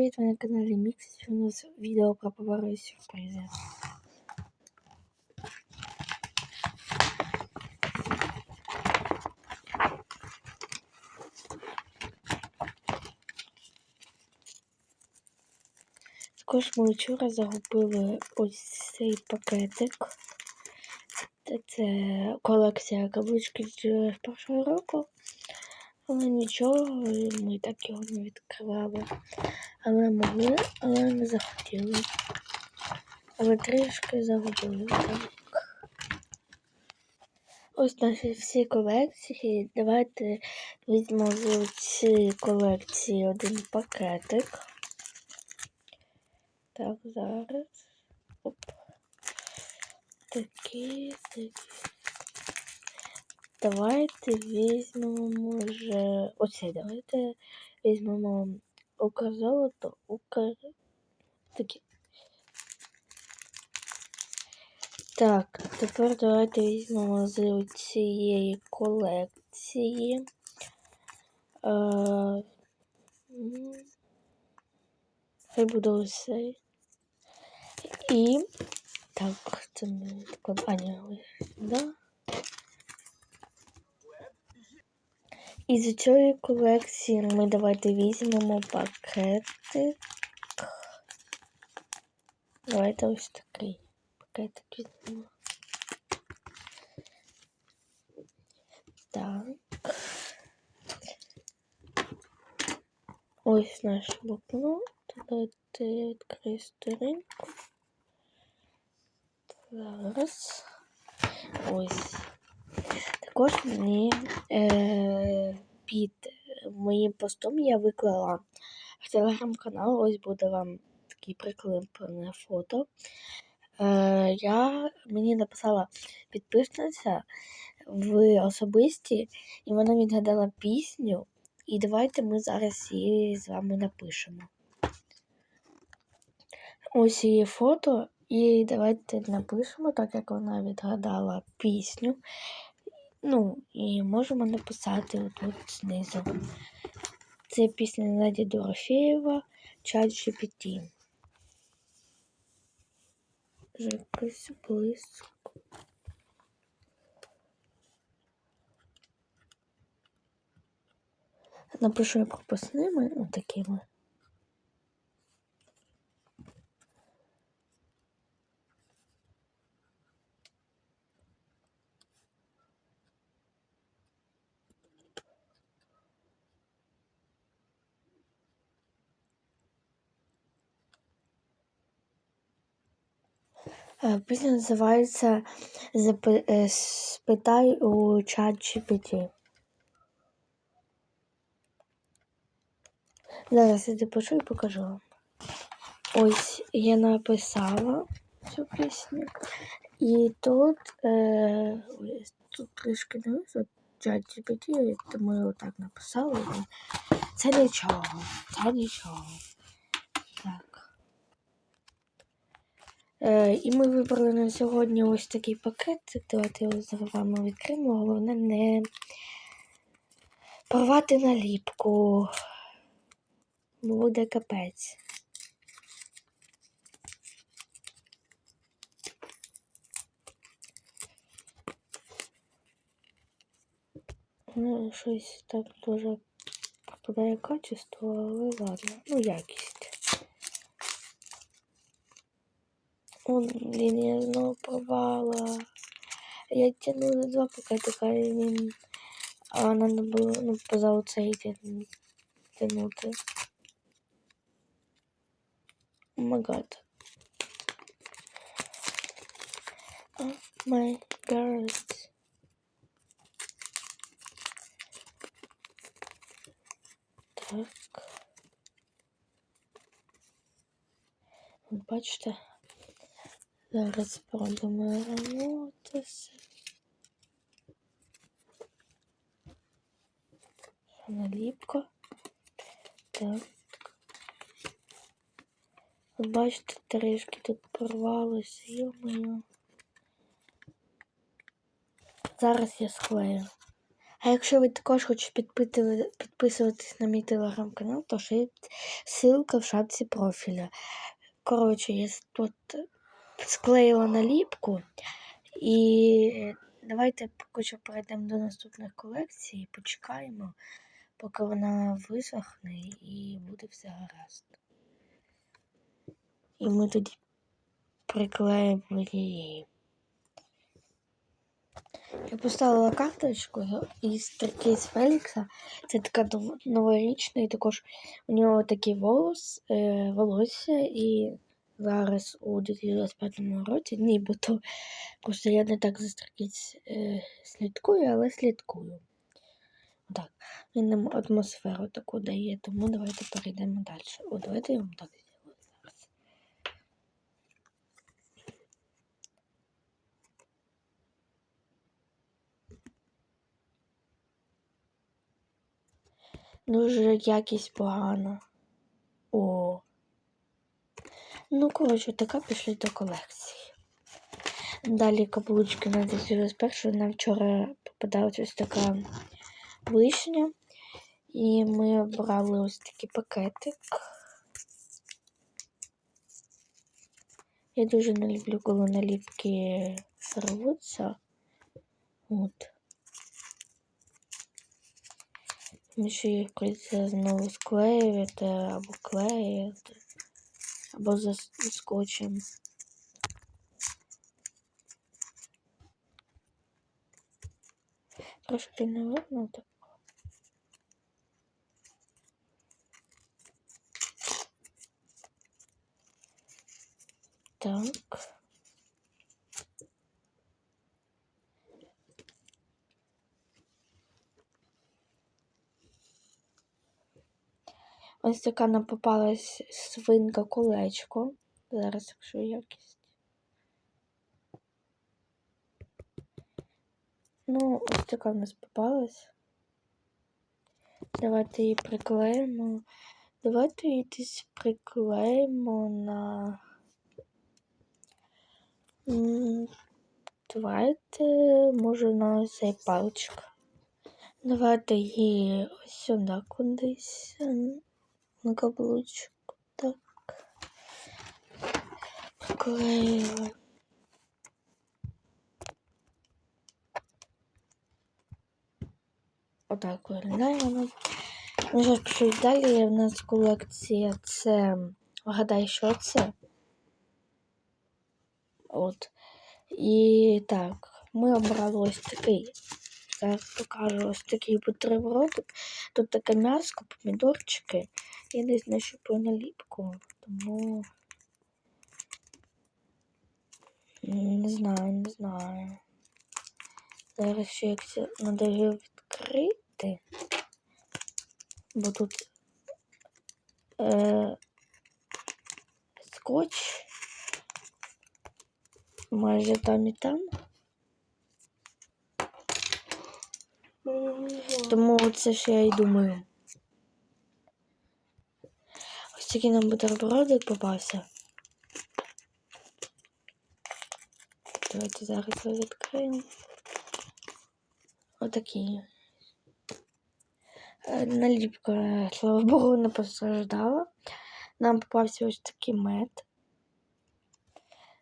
привіт! Ви на каналі Мікс. У нас відео про повари і сюрпризи. Також ми вчора загубили ось цей пакетик. Це, колекція каблучки з першого року. Але нічого, ми так його не відкривали. Але могли, але не захотіли. Але трішки загубили. Так. Ось наші всі колекції. Давайте візьмемо з цієї колекції один пакетик. Так, зараз. Оп. Такі, такі. Давайте візьмемо, може, оце давайте візьмемо укрзолото, укр... Такі. Так, тепер давайте візьмемо з цієї колекції. А, хай буде усе. І так, це не а, ні, да. Із цієї колекції ми давайте візьмемо пакетик. Давайте ось такий пакетик візьмемо. Так. Ось наш блокнот. Давайте відкрию сторінку. Зараз. Ось. Також мені е, під моїм постом я виклала в телеграм-канал, ось буде вам такий приклеплене фото. Е, я Мені написала підписниця в особисті, і вона відгадала пісню. І давайте ми зараз її з вами напишемо. Ось її фото, і давайте напишемо, так як вона відгадала пісню. Ну, і можемо написати тут знизу. Це пісня Наді Дорофєєва, чат GPT. Якось близько. Напишу я пропускними, ну Пісня називається Спитай у чат GPT. Зараз я допишу і покажу вам. Ось я написала цю пісню. І тут е, тут трішки дивився чат GPT, тому я отак написала. Це нічого, це нічого. Так. Е, І ми вибрали на сьогодні ось такий пакет. Давайте його з вами відкриємо. Головне не порвати наліпку. Буде капець. Ну, щось так дуже пропадає качество, але ладно. Ну, якість. Он, блін, я знову порвала. Я тянула два пакетика, і він... А треба було, ну, поза оцей тянути. О май гад. О май гад. Так. Бачите? Зараз спробуємо ремонтися. Наліпка. Так. Бачите, трішки тут порвалося, йо-моє. Зараз я склею. А якщо ви також хочете підписуватись на мій телеграм-канал, то ссылка в шапці профіля. Коротше, я тут склеїла наліпку. І давайте поки перейдемо до наступних колекцій і почекаємо, поки вона висохне і буде все гаразд. І ми тоді приклеїмо її. Я поставила карточку із Трикейс Фелікса. Це така новорічна, і також у нього такі волос, е, волосся, і зараз у 2025 році, нібито просто я не так за Трикейс е, слідкую, але слідкую. Так, він нам атмосферу таку дає, тому давайте перейдемо далі. О, давайте я вам так зроблю зараз. Дуже якість погана. О. Ну, коротше, така пішли до колекції. Далі каблучки на через першу. Нам вчора попадалась ось така вишня. І ми брали ось такий пакетик. Я дуже не люблю, коли наліпки рвуться. От. Тому що їх прийдеться знову склеювати або клеїти, або за скотчем. Трошки не видно так. Так. Ось така нам попалась свинка колечко. Зараз, якщо якість. Ну, ось така в нас попалась. Давайте її приклеїмо. Давайте її десь приклеїмо на. Давайте, може, на цей паличок. Давайте її ось сюди кудись. На каблучку. Так. Приклеїли. Отак виглядає воно. Ну що ж, пішли далі. У нас колекція це. Вгадай, що це? От. І так, ми обрали ось такий. Зараз покажу ось такий бутербродик. Тут таке м'яско, помідорчики. Я десь нащупаю наліпку, тому не знаю, не знаю. Зараз ще як це треба відкрити. Бо тут е, скотч майже там і там. Тому це ж я і думаю. Ось такий нам бутербродик попався. Давайте зараз його відкриємо. Отакий. Е, Наліпка, слава Богу, не постраждала. Нам попався ось такий мед.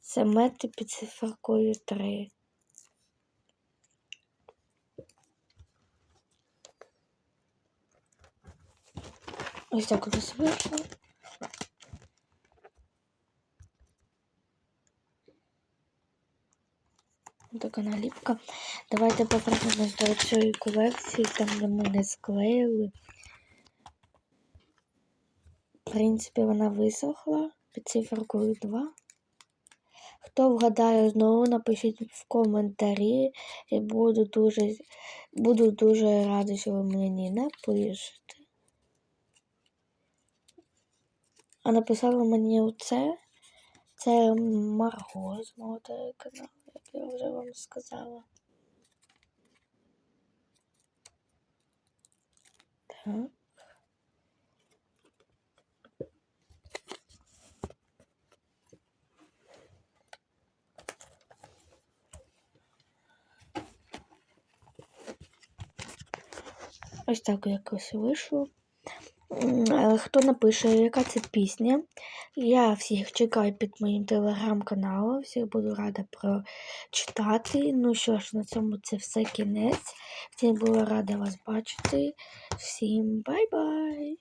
Це мед під циферкою 3. Ось так у нас вийшло. Така наліпка. Давайте повернемось до цієї колекції, там де ми не склеїли. В принципі, вона висохла під циферкою 2. Хто вгадає знову, напишіть в коментарі. Я буду дуже, буду дуже рада, що ви мені напишете. А написала мені оце. Це Марго з мого телеканалу, як я вже вам сказала. Так. Ось так якось вийшло. Е, Хто напише, яка це пісня? Я всіх чекаю під моїм телеграм-каналом. Всіх буду рада прочитати. Ну що ж, на цьому це все кінець. Всім була рада вас бачити. Всім бай-бай!